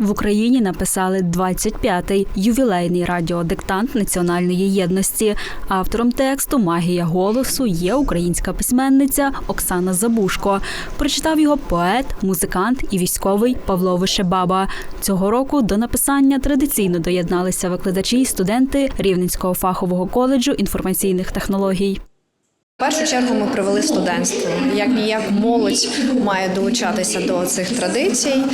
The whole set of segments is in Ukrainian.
В Україні написали 25-й ювілейний радіодиктант національної єдності. Автором тексту Магія голосу є українська письменниця Оксана Забушко. Прочитав його поет, музикант і військовий Павло Вишебаба. Цього року до написання традиційно доєдналися викладачі і студенти Рівненського фахового коледжу інформаційних технологій. В першу чергу ми привели студентство. Як ніяк молодь має долучатися до цих традицій,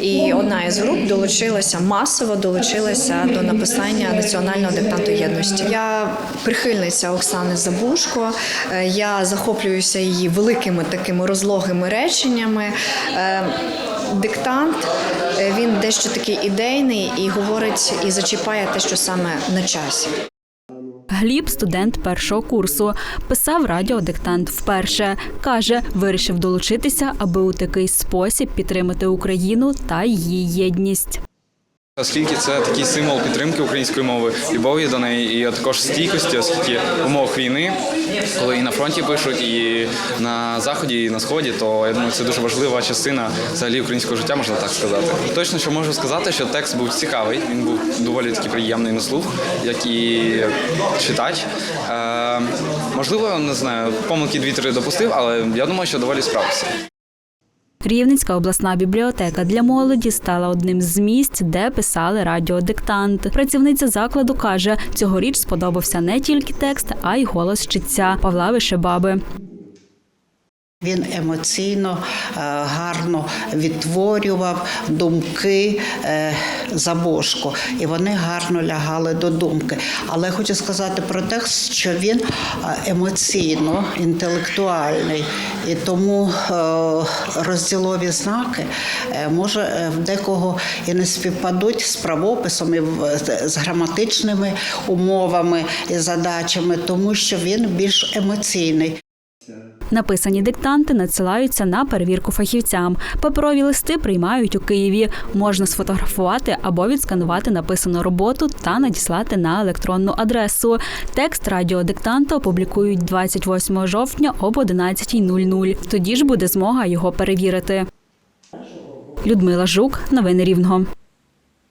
і одна із груп долучилася масово долучилася до написання національного диктанту єдності. Я прихильниця Оксани Забушко. Е, Я захоплююся її великими такими розлогими реченнями. Е, Диктант е, він дещо такий ідейний і говорить і зачіпає те, що саме на часі. Гліб, студент першого курсу, писав радіодиктант вперше. Каже, вирішив долучитися, аби у такий спосіб підтримати Україну та її єдність. Оскільки це такий символ підтримки української мови, любові до неї, і також стійкості, оскільки в умовах війни, коли і на фронті пишуть, і на заході, і на сході, то я думаю, це дуже важлива частина взагалі українського життя, можна так сказати. Точно, що можу сказати, що текст був цікавий, він був доволі таки приємний на слух, як і читач. Е, можливо, не знаю, помилки дві-три допустив, але я думаю, що доволі справився. Рівненська обласна бібліотека для молоді стала одним з місць, де писали радіодиктант. Працівниця закладу каже, цьогоріч сподобався не тільки текст, а й голос читця Павла Вишебаби. Він емоційно е, гарно відтворював думки е, Забошко, і вони гарно лягали до думки. Але хочу сказати про текст, що він е, емоційно інтелектуальний, і тому розділові знаки може в декого і не співпадуть з правописом, і з граматичними умовами і задачами, тому що він більш емоційний. Написані диктанти надсилаються на перевірку фахівцям. Паперові листи приймають у Києві. Можна сфотографувати або відсканувати написану роботу та надіслати на електронну адресу. Текст радіодиктанту опублікують 28 жовтня об 11.00. Тоді ж буде змога його перевірити. Людмила Жук, новини Рівного.